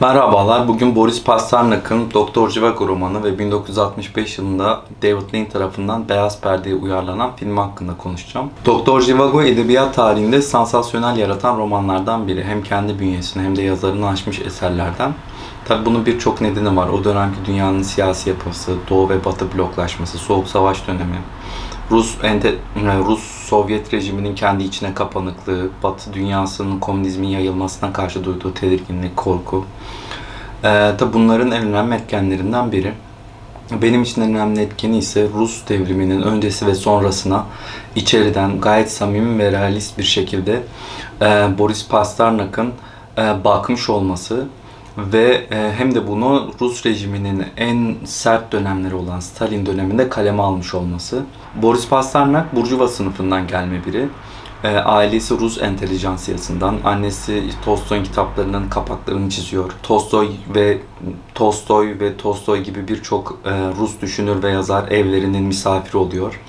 Merhabalar, bugün Boris Pasternak'ın Doktor Zhivago romanı ve 1965 yılında David Lean tarafından Beyaz Perde'ye uyarlanan film hakkında konuşacağım. Doktor Zhivago edebiyat tarihinde sansasyonel yaratan romanlardan biri. Hem kendi bünyesini hem de yazarını aşmış eserlerden. Tabi bunun birçok nedeni var. O dönemki dünyanın siyasi yapısı, Doğu ve Batı bloklaşması, Soğuk Savaş dönemi, Rus ente, Rus Sovyet rejiminin kendi içine kapanıklığı, Batı dünyasının komünizmin yayılmasına karşı duyduğu tedirginlik, korku. Ee, tabi bunların en önemli etkenlerinden biri. Benim için en önemli etkeni ise Rus devriminin öncesi ve sonrasına içeriden gayet samimi ve realist bir şekilde e, Boris Pasternak'ın e, bakmış olması ve e, hem de bunu Rus rejiminin en sert dönemleri olan Stalin döneminde kaleme almış olması. Boris Pasternak Burjuva sınıfından gelme biri. E, ailesi Rus entelijansiyasından. Annesi Tolstoy'un kitaplarının kapaklarını çiziyor. Tolstoy ve Tolstoy ve Tolstoy gibi birçok e, Rus düşünür ve yazar evlerinin misafiri oluyor.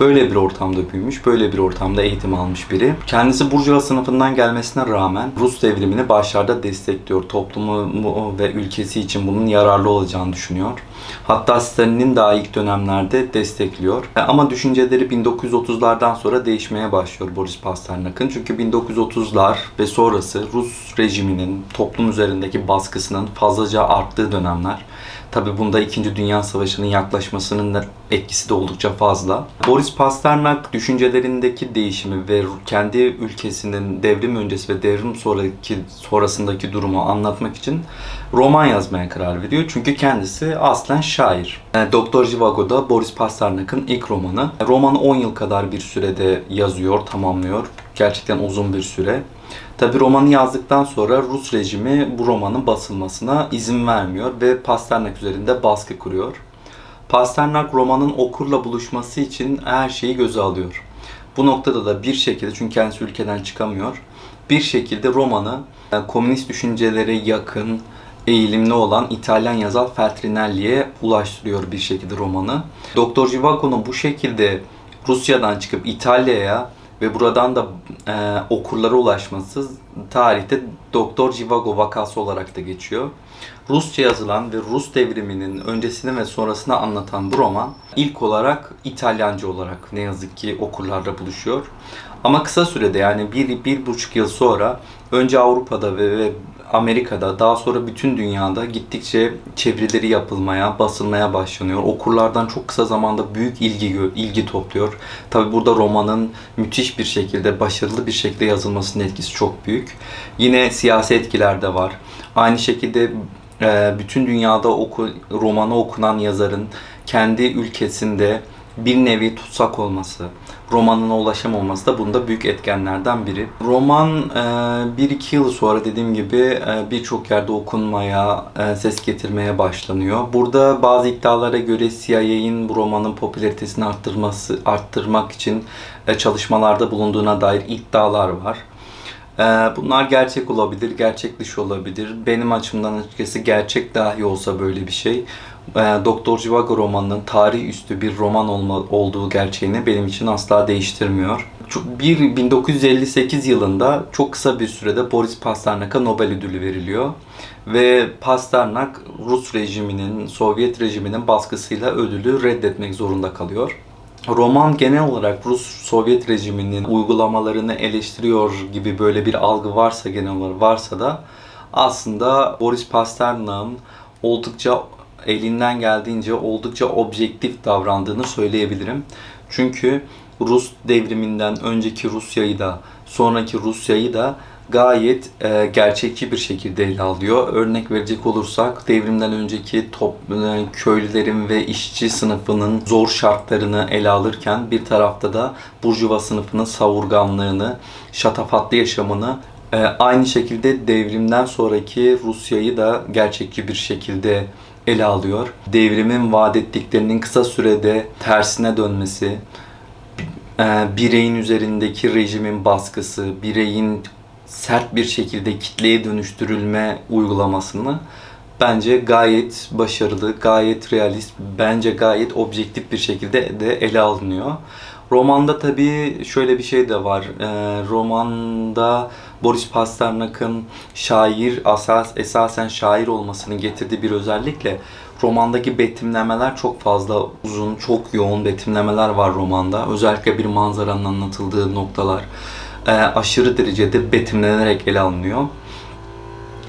Böyle bir ortamda büyümüş, böyle bir ortamda eğitim almış biri. Kendisi Burjuva sınıfından gelmesine rağmen Rus devrimini başlarda destekliyor. Toplumu ve ülkesi için bunun yararlı olacağını düşünüyor. Hatta Stalin'in daha ilk dönemlerde destekliyor. E, Ama düşünceleri 1930'lardan sonra değişmeye başlıyor Boris Pasternak'ın. Çünkü 1930'lar ve sonrası Rus rejiminin toplum üzerindeki baskısının fazlaca arttığı dönemler. Tabi bunda 2. Dünya Savaşı'nın yaklaşmasının da etkisi de oldukça fazla. Boris Pasternak düşüncelerindeki değişimi ve kendi ülkesinin devrim öncesi ve devrim sonraki sonrasındaki durumu anlatmak için roman yazmaya karar veriyor. Çünkü kendisi aslen şair. Yani Doktor Zhivago da Boris Pasternak'ın ilk romanı. Romanı 10 yıl kadar bir sürede yazıyor, tamamlıyor. Gerçekten uzun bir süre. Tabi romanı yazdıktan sonra Rus rejimi bu romanın basılmasına izin vermiyor ve Pasternak üzerinde baskı kuruyor. Pasternak romanın okurla buluşması için her şeyi göze alıyor. Bu noktada da bir şekilde çünkü kendisi ülkeden çıkamıyor. Bir şekilde romanı e, komünist düşüncelere yakın, eğilimli olan İtalyan yazar Feltrinelli'ye ulaştırıyor bir şekilde romanı. Doktor Jivago'nun bu şekilde Rusya'dan çıkıp İtalya'ya ve buradan da e, okurlara ulaşması tarihte Doktor Jivago vakası olarak da geçiyor. Rusça yazılan ve Rus devriminin öncesini ve sonrasını anlatan bu roman ilk olarak İtalyanca olarak ne yazık ki okurlarla buluşuyor. Ama kısa sürede yani bir, bir buçuk yıl sonra önce Avrupa'da ve, ve Amerika'da daha sonra bütün dünyada gittikçe çevirileri yapılmaya, basılmaya başlanıyor. Okurlardan çok kısa zamanda büyük ilgi ilgi topluyor. Tabi burada romanın müthiş bir şekilde, başarılı bir şekilde yazılmasının etkisi çok büyük. Yine siyasi etkiler de var. Aynı şekilde e, bütün dünyada oku, romanı okunan yazarın kendi ülkesinde bir nevi tutsak olması, romanına ulaşamaması da bunda büyük etkenlerden biri. Roman e, bir iki yıl sonra dediğim gibi e, birçok yerde okunmaya, e, ses getirmeye başlanıyor. Burada bazı iddialara göre CIA'in bu romanın popülaritesini arttırması, arttırmak için e, çalışmalarda bulunduğuna dair iddialar var. Bunlar gerçek olabilir, gerçek dışı olabilir. Benim açımdan açıkçası gerçek dahi olsa böyle bir şey. E, Doktor Zhivago romanının tarih üstü bir roman olma, olduğu gerçeğini benim için asla değiştirmiyor. Bir 1958 yılında çok kısa bir sürede Boris Pasternak'a Nobel ödülü veriliyor. Ve Pasternak Rus rejiminin, Sovyet rejiminin baskısıyla ödülü reddetmek zorunda kalıyor. Roman genel olarak Rus Sovyet rejiminin uygulamalarını eleştiriyor gibi böyle bir algı varsa genel olarak varsa da aslında Boris Pasternak'ın oldukça elinden geldiğince oldukça objektif davrandığını söyleyebilirim. Çünkü Rus devriminden önceki Rusya'yı da sonraki Rusya'yı da gayet e, gerçekçi bir şekilde ele alıyor. Örnek verecek olursak devrimden önceki top, e, köylülerin ve işçi sınıfının zor şartlarını ele alırken bir tarafta da burjuva sınıfının savurganlığını, şatafatlı yaşamını e, aynı şekilde devrimden sonraki Rusya'yı da gerçekçi bir şekilde ele alıyor. Devrimin vaat ettiklerinin kısa sürede tersine dönmesi, e, bireyin üzerindeki rejimin baskısı, bireyin sert bir şekilde kitleye dönüştürülme uygulamasını bence gayet başarılı, gayet realist, bence gayet objektif bir şekilde de ele alınıyor. Romanda tabii şöyle bir şey de var. Ee, romanda Boris Pasternak'ın şair, asas, esasen şair olmasının getirdiği bir özellikle romandaki betimlemeler çok fazla uzun, çok yoğun betimlemeler var romanda. Özellikle bir manzaranın anlatıldığı noktalar e, aşırı derecede betimlenerek ele alınıyor.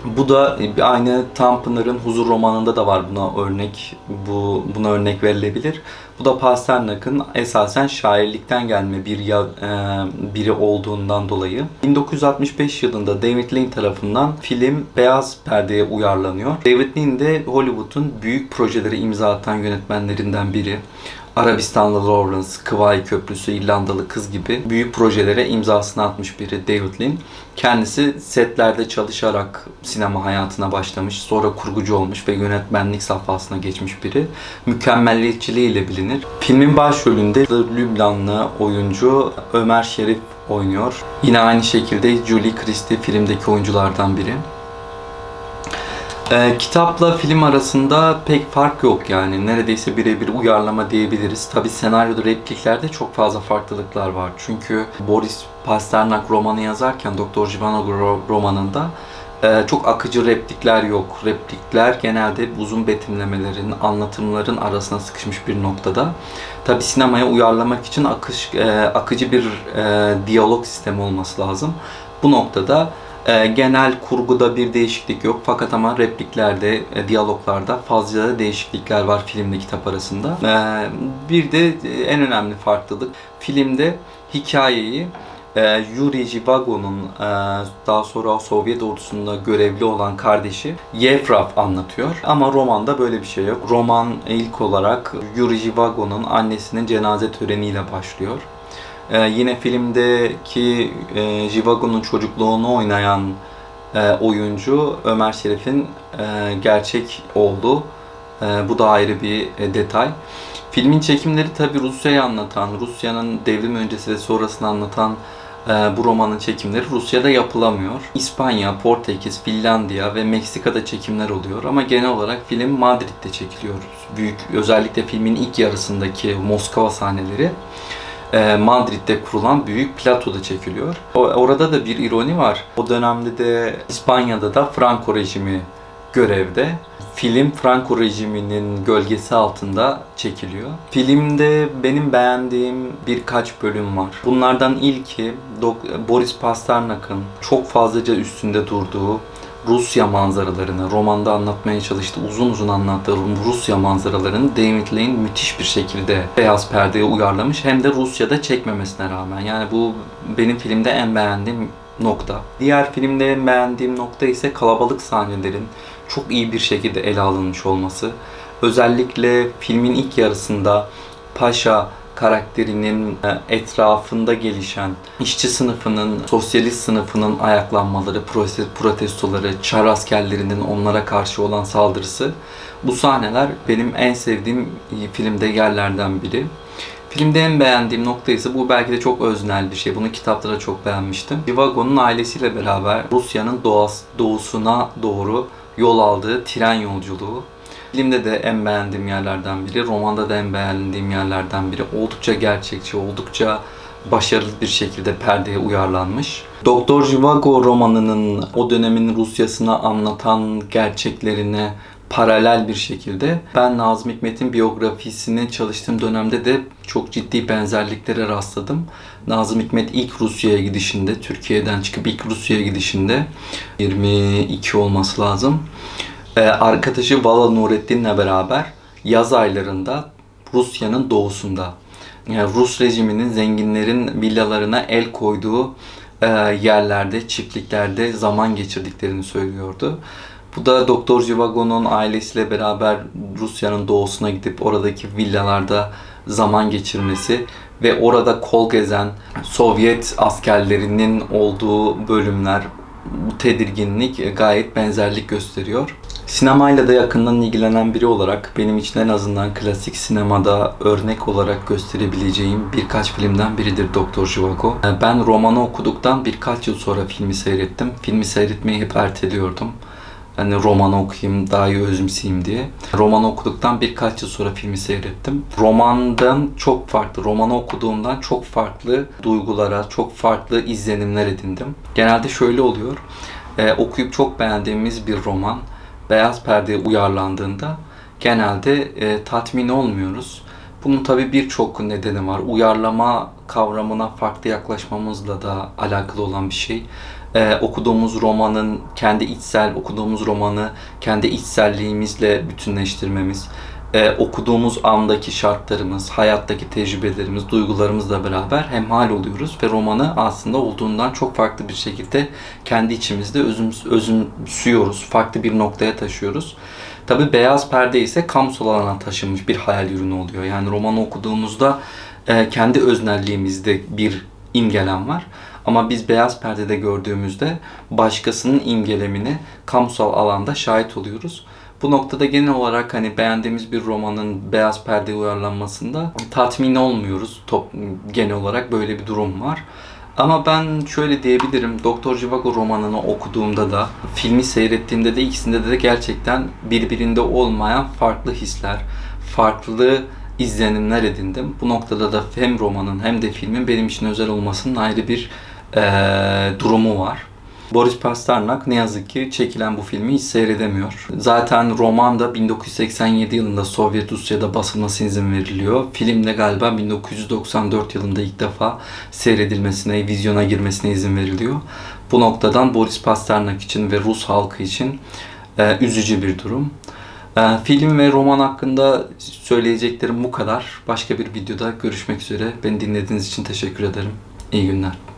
Bu da aynı Tanpınar'ın Huzur romanında da var buna örnek. Bu buna örnek verilebilir. Bu da Pasternak'ın esasen şairlikten gelme bir ya, e, biri olduğundan dolayı. 1965 yılında David Lean tarafından film beyaz perdeye uyarlanıyor. David Lean de Hollywood'un büyük projeleri imza atan yönetmenlerinden biri. Arabistanlı Lawrence, Kıvay Köprüsü, İrlandalı Kız gibi büyük projelere imzasını atmış biri David Lean. Kendisi setlerde çalışarak sinema hayatına başlamış, sonra kurgucu olmuş ve yönetmenlik safhasına geçmiş biri. Mükemmelliyetçiliğiyle bilinir. Filmin başrolünde Lübnanlı oyuncu Ömer Şerif oynuyor. Yine aynı şekilde Julie Christie filmdeki oyunculardan biri. Ee, kitapla film arasında pek fark yok yani. Neredeyse birebir uyarlama diyebiliriz. Tabi senaryoda repliklerde çok fazla farklılıklar var. Çünkü Boris Pasternak romanı yazarken Doktor Zhivago romanında e, çok akıcı replikler yok. Replikler genelde uzun betimlemelerin, anlatımların arasına sıkışmış bir noktada. Tabi sinemaya uyarlamak için akış, e, akıcı bir e, diyalog sistemi olması lazım. Bu noktada e, genel kurguda bir değişiklik yok fakat ama repliklerde, e, diyaloglarda fazla değişiklikler var filmle kitap arasında. E, bir de e, en önemli farklılık filmde hikayeyi e, Yuri Jivago'nun e, daha sonra Sovyet ordusunda görevli olan kardeşi Yefraf anlatıyor. Ama romanda böyle bir şey yok. Roman ilk olarak Yuri Jivago'nun annesinin cenaze töreniyle başlıyor. Ee, yine filmdeki e, Jivago'nun çocukluğunu oynayan e, oyuncu Ömer Şerif'in e, gerçek oğlu. E, bu da ayrı bir e, detay. Filmin çekimleri tabi Rusya'yı anlatan, Rusya'nın devrim öncesi ve sonrasını anlatan e, bu romanın çekimleri Rusya'da yapılamıyor. İspanya, Portekiz, Finlandiya ve Meksika'da çekimler oluyor ama genel olarak film Madrid'de çekiliyor. Büyük özellikle filmin ilk yarısındaki Moskova sahneleri e, Madrid'de kurulan büyük platoda çekiliyor. Orada da bir ironi var. O dönemde de İspanya'da da Franco rejimi görevde. Film Franco rejiminin gölgesi altında çekiliyor. Filmde benim beğendiğim birkaç bölüm var. Bunlardan ilki Boris Pasternak'ın çok fazlaca üstünde durduğu Rusya manzaralarını, romanda anlatmaya çalıştığı, uzun uzun anlattığı Rusya manzaralarını David Lane müthiş bir şekilde beyaz perdeye uyarlamış. Hem de Rusya'da çekmemesine rağmen. Yani bu benim filmde en beğendiğim nokta. Diğer filmde en beğendiğim nokta ise kalabalık sahnelerin çok iyi bir şekilde ele alınmış olması. Özellikle filmin ilk yarısında Paşa karakterinin e, etrafında gelişen işçi sınıfının, sosyalist sınıfının ayaklanmaları, protestoları, çar askerlerinin onlara karşı olan saldırısı bu sahneler benim en sevdiğim filmde yerlerden biri. Filmde en beğendiğim nokta ise bu belki de çok öznel bir şey. Bunu kitapta da çok beğenmiştim. Ivago'nun ailesiyle beraber Rusya'nın doğası, doğusuna doğru yol aldığı tren yolculuğu Filmde de en beğendiğim yerlerden biri, romanda da en beğendiğim yerlerden biri. Oldukça gerçekçi, oldukça başarılı bir şekilde perdeye uyarlanmış. Doktor Jivago romanının o dönemin Rusyasını anlatan gerçeklerine paralel bir şekilde ben Nazım Hikmet'in biyografisini çalıştığım dönemde de çok ciddi benzerliklere rastladım. Nazım Hikmet ilk Rusya'ya gidişinde, Türkiye'den çıkıp ilk Rusya'ya gidişinde 22 olması lazım e, arkadaşı Vala Nurettin'le beraber yaz aylarında Rusya'nın doğusunda yani Rus rejiminin zenginlerin villalarına el koyduğu e, yerlerde, çiftliklerde zaman geçirdiklerini söylüyordu. Bu da Doktor Jivago'nun ailesiyle beraber Rusya'nın doğusuna gidip oradaki villalarda zaman geçirmesi ve orada kol gezen Sovyet askerlerinin olduğu bölümler bu tedirginlik gayet benzerlik gösteriyor. Sinemayla da yakından ilgilenen biri olarak benim için en azından klasik sinemada örnek olarak gösterebileceğim birkaç filmden biridir Doktor Zhivago. Ben romanı okuduktan birkaç yıl sonra filmi seyrettim. Filmi seyretmeyi hep erteliyordum. Hani roman okuyayım, daha iyi özümseyeyim diye. Roman okuduktan birkaç yıl sonra filmi seyrettim. Romandan çok farklı, romanı okuduğumdan çok farklı duygulara, çok farklı izlenimler edindim. Genelde şöyle oluyor. Ee, okuyup çok beğendiğimiz bir roman beyaz perdeye uyarlandığında genelde e, tatmin olmuyoruz. Bunun tabi birçok nedeni var. Uyarlama kavramına farklı yaklaşmamızla da alakalı olan bir şey. Ee, okuduğumuz romanın kendi içsel, okuduğumuz romanı kendi içselliğimizle bütünleştirmemiz, ee, okuduğumuz andaki şartlarımız, hayattaki tecrübelerimiz, duygularımızla beraber hemhal oluyoruz ve romanı aslında olduğundan çok farklı bir şekilde kendi içimizde özüm, özümsüyoruz, farklı bir noktaya taşıyoruz. Tabi beyaz perde ise kamusal alana taşınmış bir hayal ürünü oluyor. Yani romanı okuduğumuzda e, kendi öznelliğimizde bir imgelem var. Ama biz beyaz perdede gördüğümüzde başkasının imgelemini kamusal alanda şahit oluyoruz. Bu noktada genel olarak hani beğendiğimiz bir romanın beyaz perdeye uyarlanmasında tatmin olmuyoruz. Top, genel olarak böyle bir durum var. Ama ben şöyle diyebilirim. Doktor Jivago romanını okuduğumda da, filmi seyrettiğimde de ikisinde de gerçekten birbirinde olmayan farklı hisler, farklı izlenimler edindim. Bu noktada da hem romanın hem de filmin benim için özel olmasının ayrı bir eee, durumu var. Boris Pasternak ne yazık ki çekilen bu filmi hiç seyredemiyor. Zaten roman da 1987 yılında Sovyet Rusya'da basılması izin veriliyor. Film de galiba 1994 yılında ilk defa seyredilmesine, vizyona girmesine izin veriliyor. Bu noktadan Boris Pasternak için ve Rus halkı için e, üzücü bir durum. E, film ve roman hakkında söyleyeceklerim bu kadar. Başka bir videoda görüşmek üzere. Beni dinlediğiniz için teşekkür ederim. İyi günler.